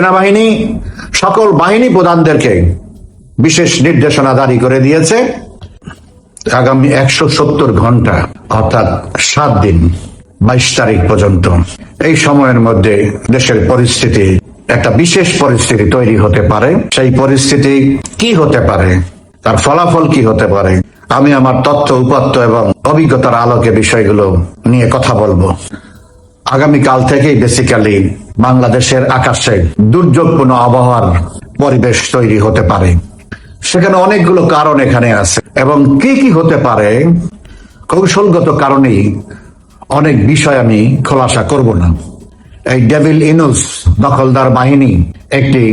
সেনাবাহিনী সকল বাহিনী প্রধানদেরকে বিশেষ নির্দেশনা জারি করে দিয়েছে। আগামী একশো সত্তর ঘণ্টা, অর্থাৎ সাত দিন, বাইশ তারিখ পর্যন্ত, এই সময়ের মধ্যে দেশের পরিস্থিতি, একটা বিশেষ পরিস্থিতি তৈরি হতে পারে। সেই পরিস্থিতি কি হতে পারে? তার ফলাফল কি হতে পারে? আমি আমার তথ্য, উপাত্ত এবং অভিজ্ঞতার আলোকে বিষয়গুলো নিয়ে কথা বলব। আগামীকাল থেকেই বেসিক্যালি বাংলাদেশের আকাশে দুর্যোগপূর্ণ আবহাওয়ার পরিবেশ তৈরি হতে পারে। সেখানে অনেকগুলো কারণ এখানে আছে এবং কি কি হতে পারে কৌশলগত কারণেই অনেক বিষয় আমি খোলাসা করব না। এই ডেভিল ইনুস দখলদার বাহিনী একটি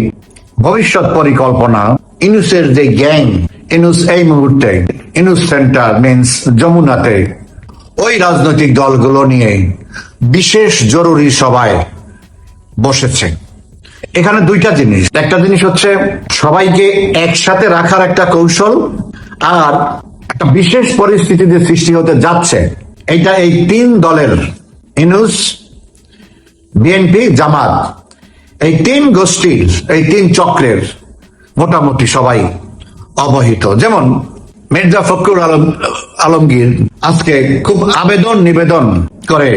ভবিষ্যৎ পরিকল্পনা, ইনুসের যে গ্যাং, ইনুস এই মুহূর্তে, ইনুস সেন্টার মিন্স যমুনাতে ওই রাজনৈতিক দলগুলো নিয়ে বিশেষ জরুরি সভায় বসেছে এখানে দুইটা জিনিস। একটা জিনিস হচ্ছে সবাইকে একসাথে রাখার একটা কৌশল আর একটা বিশেষ পরিস্থিতি যে সৃষ্টি হতে যাচ্ছে এটা এই তিন দলের ইনুস, বিএনপি, জামাত। এই তিন গোষ্ঠীর, এই তিন চক্রের মোটামুটি সবাই অবহিত। যেমন মির্জা ফখরুল আলম, আলমগীর আজকে খুব আবেদন নিবেদন করে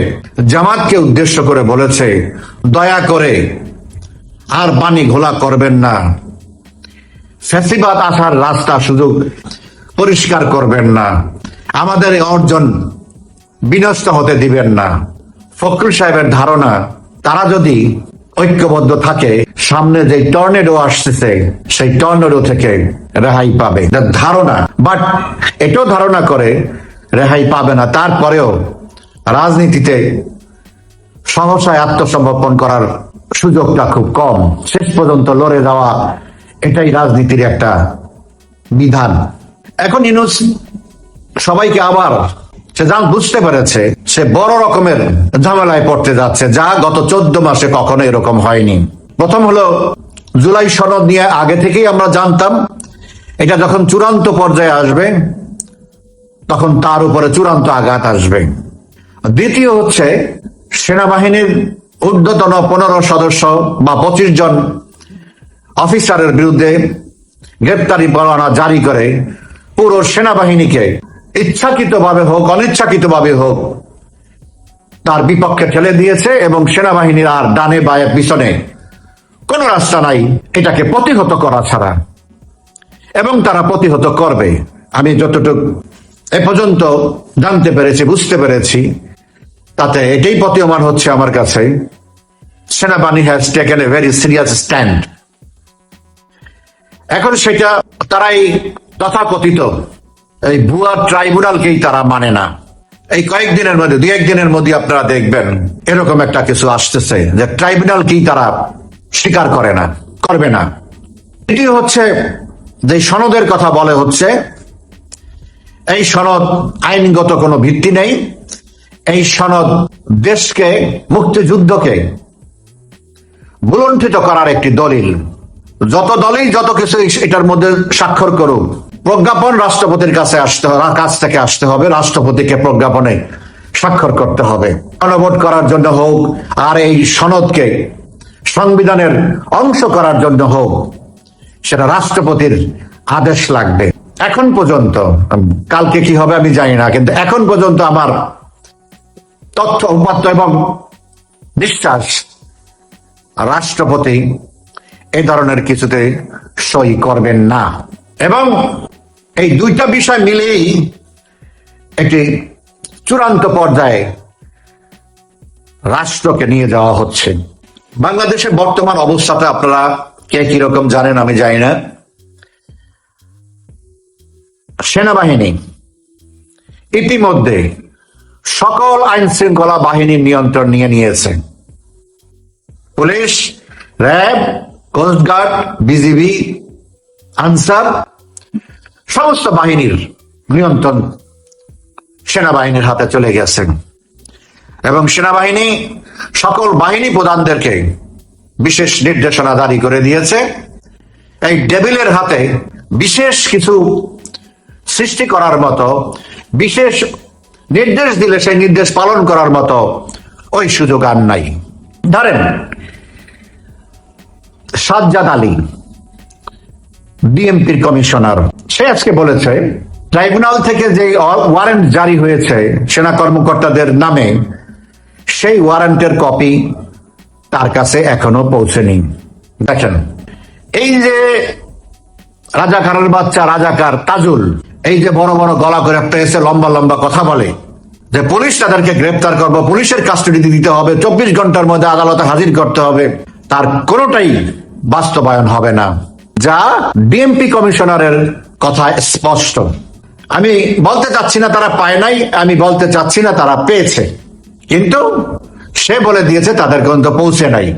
জামাতকে উদ্দেশ্য করে বলেছে, দয়া করে আর পানি ঘোলা করবেন না। ফ্যাসিবাদ আসার রাস্তা সুযোগ পরিষ্কার করবেন না। আমাদের অর্জন বিনষ্ট হতে দিবেন না। ফখরুল সাহেবের ধারণা, তারা যদি ঐক্যবদ্ধ থাকে, সামনে যে টর্নেডো আসতেছে, সেই টর্নেডো থেকে রেহাই পাবে। ধারণা বাট এটাও ধারণা করে রেহাই পাবে না। তারপরেও রাজনীতিতে সহসায় আত্মসমর্পণ করার সুযোগটা খুব কম। শেষ পর্যন্ত লড়ে যাওয়া এটাই রাজনীতির একটা বিধান। এখন ইনুস, সবাইকে আবার সে যা বুঝতে পেরেছে, সে বড় রকমের ঝামেলায় পড়তে যাচ্ছে, যা গত চোদ্দ মাসে কখনো এরকম হয়নি। প্রথম হলো, জুলাই সনদ নিয়ে আগে থেকেই আমরা জানতাম, এটা যখন চূড়ান্ত পর্যায়ে আসবে, তখন তার উপরে চূড়ান্ত আঘাত আসবে। দ্বিতীয় হচ্ছে, সেনাবাহিনীর ঊর্ধ্বতন পনেরো সদস্য বা পঁচিশ জন অফিসারের বিরুদ্ধে গ্রেপ্তারি পরোয়ানা জারি করে পুরো সেনাবাহিনীকে ইচ্ছাকৃতভাবে হোক, অনিচ্ছাকৃতভাবে হোক, তার বিপক্ষে ঠেলে দিয়েছে এবং সেনাবাহিনীর আর ডানে বায়ে পিছনে কোন রাস্তা নাই। এটাকে প্রতিহত করা ছাড়া। এবং তারা প্রতিহত করবে। আমি যতটুকু এ পর্যন্ত জানতে পেরেছি, বুঝতে পেরেছি, তাতে এটাই প্রতীয়মান হচ্ছে আমার কাছে। সেনাবাহিনী has taken a very serious stand এখন সেটা তারাই তথাকথিত এই ভুয়া ট্রাইব্যুনালকেই তারা মানে না। এই কয়েকদিনের মধ্যে, দুই একদিনের মধ্যে আপনারা দেখবেন, এরকম একটা কিছু আসতেছে যে ট্রাইব্যুনালকেই তারা স্বীকার করে না, করবে না। এটি হচ্ছে, যে সনদের কথা বলে হচ্ছে, এই সনদ আইনগত কোনো ভিত্তি নেই, এই সনদ দেশকে, মুক্তিযুদ্ধকে বুলণ্ঠিত করার একটি দলিল। যত দলেই যত কিছু এটার মধ্যে স্বাক্ষর করুক প্রজ্ঞাপন রাষ্ট্রপতির কাছে আসতে হবে, কাছ থেকে আসতে হবে, রাষ্ট্রপতিকে প্রজ্ঞাপনে স্বাক্ষর করতে হবে। গণভোট করার জন্য হোক, আর এই সনদকে সংবিধানের অংশ করার জন্য হোক, সেটা রাষ্ট্রপতির আদেশ লাগবে। এখন পর্যন্ত কালকে কি হবে আমি জানি না, কিন্তু এখন পর্যন্ত আমার তথ্য, উপাত্ত এবং বিশ্বাস রাষ্ট্রপতি এ ধরনের কিছুতে সই করবেন না। এবং এই দুইটা বিষয় মিলেই একটি চূড়ান্ত পর্যায়ে রাষ্ট্রকে নিয়ে যাওয়া হচ্ছে। বাংলাদেশের বর্তমান অবস্থাটা আপনারা কে কীরকম জানেন আমি জানি না। সেনাবাহিনী ইতিমধ্যে সকল আইন শৃঙ্খলা বাহিনীর নিয়ন্ত্রণ নিয়ে নিয়েছে। Police, RAB coastguard BGB, Ansar সমস্ত বাহিনীর নিয়ন্ত্রণ সেনাবাহিনীর হাতে চলে গেছে এবং সেনাবাহিনী সকল বাহিনী প্রধানদেরকে বিশেষ নির্দেশনা জারি করে দিয়েছে। এই ডেবিলের হাতে বিশেষ কিছু সৃষ্টি করার মতো, বিশেষ নির্দেশ দিলে সেই নির্দেশ পালন করার মতো ওই সুযোগ আর নাই। ধরেন, সাজ্জাদ আলী, ডিএমপির কমিশনার সে আজকে বলেছে, ট্রাইব্যুনাল থেকে যে ওয়ারেন্ট জারি হয়েছে সেনা কর্মকর্তাদের নামে, সেই ওয়ারেন্টের কপি তার কাছে এখনও পৌঁছেনি। দেখেন, এই যে রাজাকারের বাচ্চা, রাজাকার তাজুল, এই যে বড় বড় গলা করে এসে লম্বা লম্বা কথা বলে যে পুলিশ তাদেরকে গ্রেপ্তার করব, পুলিশের কাস্টডি দিতে হবে, চব্বিশ ঘণ্টার মধ্যে আদালতে হাজির করতে হবে, তার কোনোটাই বাস্তবায়ন হবে না। যা ডিএমপি কমিশনারের কথা স্পষ্ট। আমি বলতে চাচ্ছি না তারা পায় নাই, আমি বলতে চাচ্ছি না তারা পেয়েছে। কিন্তু সে বলে দিয়েছে তাদের কিন্তু পৌঁছে নাই।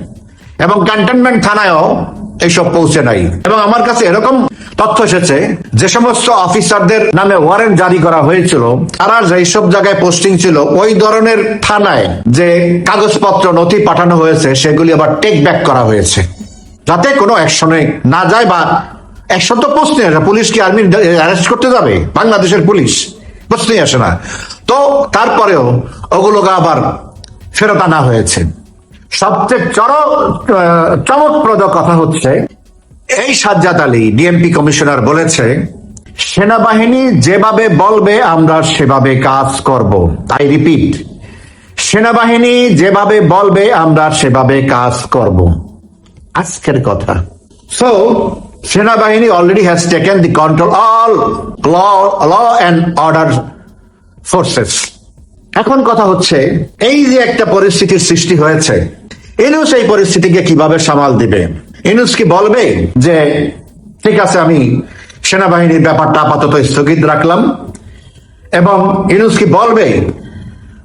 এবং ক্যান্টনমেন্ট থানায়ও এইসব পৌঁছে নাই। এবং আমার কাছে এরকম তথ্য এসেছে যে সমস্ত অফিসারদের নামে ওয়ারেন্ট জারি করা হয়েছিল, তারা যেসব জায়গায় পোস্টিং ছিল, ওই ধরনের থানায় যে কাগজপত্র, নথি পাঠানো হয়েছে, সেগুলি আবার টেক ব্যাক করা হয়েছে। যাতে কোনো অ্যাকশনে না যায় বা অ্যাকশন তো প্রশ্নই আসে পুলিশ কি আর্মি অ্যারেস্ট করতে যাবে, বাংলাদেশের পুলিশ। প্রশ্নই আসে না। তো তারপরেও ওগুলোকে আবার ফেরত আনা হয়েছে। সবচেয়ে চমকপ্রদ কথা হচ্ছে, এই সাজ্জাদ আলী ডিএমপি কমিশনার বলেছে, সেনাবাহিনী যেভাবে বলবে, আমরা সেভাবে কাজ করব। তাই রিপিট সেনাবাহিনী যেভাবে বলবে, আমরা সেভাবে কাজ করব। আজকের কথা। সো সেনাবাহিনী already has taken the control all law law and order forces এখন কথা হচ্ছে, এই যে একটা পরিস্থিতির সৃষ্টি হয়েছে, ইনুস এই পরিস্থিতিকে কীভাবে সামাল দিবে? ইনুস কি বলবে যে, ঠিক আছে, আমি সেনাবাহিনীর ব্যাপারটা আপাতত স্থগিত রাখলাম। এবং ইনুস কি বলবে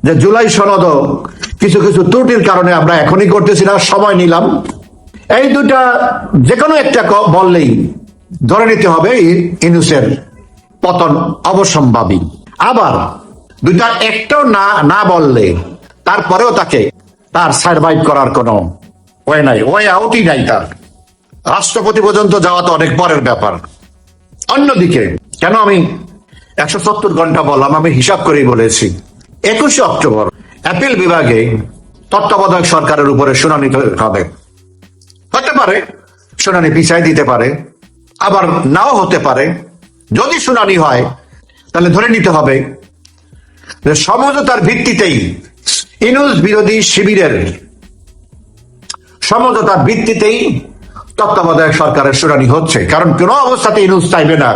যে, জুলাই সনদ কিছু কিছু ত্রুটির কারণে আমরা এখনই করতেছি না, সময় নিলাম। এই দুটা যে কোনো একটা বললেই ধরে নিতে হবে ইনুসের পতন অবসম্ভাবী। আবার দুটা একটাও না না বললে তারপরেও তাকে তার সার্ভাইভ করার কোনো ওয়ে নাই, ওয়ে আউটই নাই তার। রাষ্ট্রপতি পর্যন্ত যাওয়া তো অনেক পরের ব্যাপার। অন্যদিকে, কেন আমি একশো সত্তর ঘণ্টা বললাম, আমি হিসাব করেই বলেছি। একুশে অক্টোবর, অ্যাপিল বিভাগে তত্ত্বাবধায়ক সরকারের উপরে শুনানি হবে। হতে পারে, শুনানি পিছাই দিতে পারে, আবার নাও হতে পারে। যদি শুনানি হয়, তাহলে ধরে নিতে হবে যে সমঝোতার ভিত্তিতেই ইনুস বিরোধী শিবিরের সমঝোতার ভিত্তিতেই তত্ত্বাবধায়ক সরকারের শুনানি হচ্ছে। কারণ কোন অবস্থাতে ইনুস চাইবে না।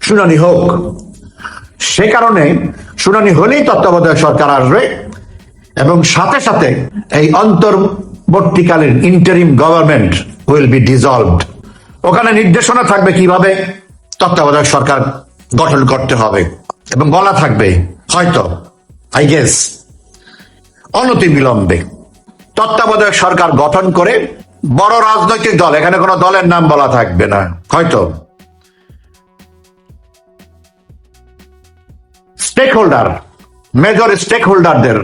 শুনানি হোক। সে কারণে শুনানি হলেই তত্ত্বাবধায়ক সরকার আসবে এবং সাথে সাথে এই অন্তর্বর্তীকালীন interim government will be dissolved ওখানে নির্দেশনা থাকবে কীভাবে? তত্ত্বাবধায়ক সরকার গঠন করতে হবে। এবং বলা থাকবে, হয়তো আই গেস অনতি বিলম্বে তত্ত্বাবধায়ক সরকার গঠন করে বড় রাজনৈতিক দল, এখানে কোনো দলের নাম বলা থাকবে না, হয়তো। স্টেক হোল্ডার মেজর স্টেক হোল্ডারদের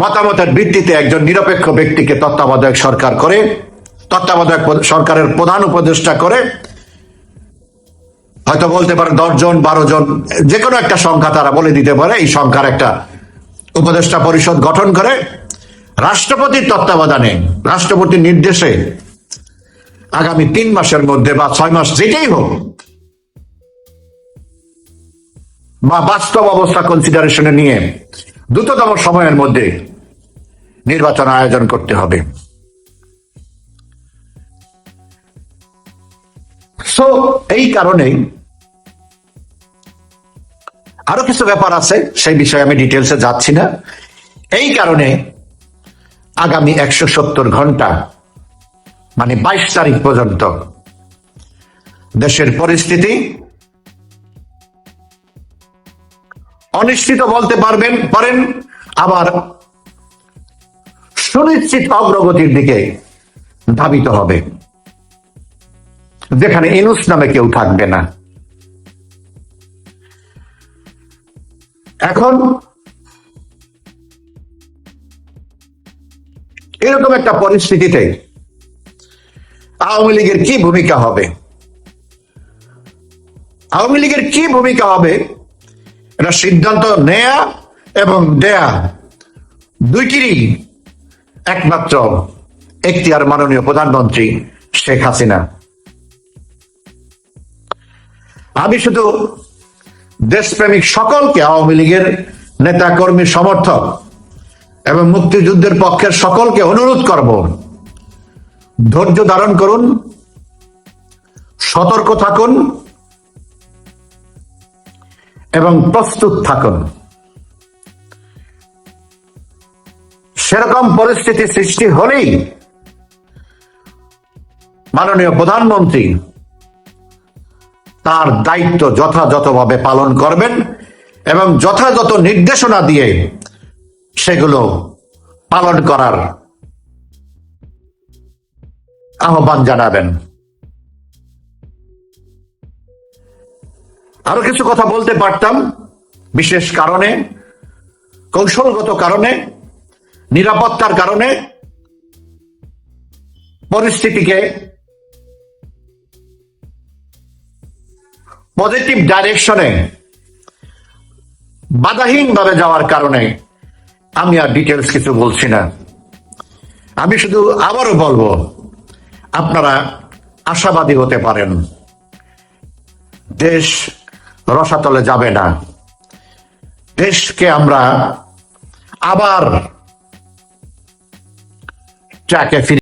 মতামতের ভিত্তিতে একজন নিরপেক্ষ ব্যক্তিকে তত্ত্বাবধায়ক সরকার করে, তত্ত্বাবধায়ক সরকারের প্রধান উপদেষ্টা করে, হয়তো বলতে পারে দশজন বারো জন যে কোনো একটা সংখ্যা তারা বলে দিতে পারে, এই সংখ্যার একটা উপদেষ্টা পরিষদ গঠন করে। রাষ্ট্রপতির তত্ত্বাবধানে, রাষ্ট্রপতির নির্দেশে আগামী তিন মাসের মধ্যে বা ছয় মাস যেটাই হোক, বা বাস্তব অবস্থা কনসিডারেশনে নিয়ে দ্রুততম সময়ের মধ্যে নির্বাচন আয়োজন করতে হবে। সো এই কারণেই আরও কিছু ব্যাপার আছে, সেই বিষয়ে আমি ডিটেলসে যাচ্ছি না। এই কারণে আগামী একশো সত্তর ঘণ্টা মানে বাইশ তারিখ পর্যন্ত দেশের পরিস্থিতি অনিশ্চিত বলতে পারবেন, পারেন, আবার সুনিশ্চিত অগ্রগতির দিকে ধাবিত হবে। যেখানে ইনুস নামে কেউ থাকবে না। এখন এরকম একটা পরিস্থিতিতে আওয়ামী লীগের কি ভূমিকা হবে? আওয়ামী লীগের কি ভূমিকা হবে? এটা সিদ্ধান্ত নেয়া এবং দেয়া দুইটিরই একমাত্র এখতিয়ার মাননীয় প্রধানমন্ত্রী শেখ হাসিনা। আমি শুধু দেশপ্রেমিক সকলকে আওয়ামী লীগের নেতা কর্মী সমর্থক এবং মুক্তিযুদ্ধের পক্ষের সকলকে অনুরোধ করব, ধৈর্য ধারণ করুন, সতর্ক থাকুন এবং প্রস্তুত থাকুন। সেরকম পরিস্থিতি সৃষ্টি হলেই মাননীয় প্রধানমন্ত্রী তার দায়িত্ব যথাযথভাবে পালন করবেন এবং যথাযথ নির্দেশনা দিয়ে সেগুলো পালন করার আহ্বান জানাবেন। আরও কিছু কথা বলতে পারতাম, বিশেষ কারণে, কৌশলগত কারণে। নিরাপত্তার কারণে পরিস্থিতিকে পজিটিভ ডাইরেকশনে বাধাহীনভাবে যাওয়ার কারণে আমি আর ডিটেলস কিছু বলছি না। আমি শুধু আবারও বলব, আপনারা আশাবাদী হতে পারেন। দেশ রসাতলে যাবে না। দেশকে আমরা আবার ট্র্যাকে ফিরে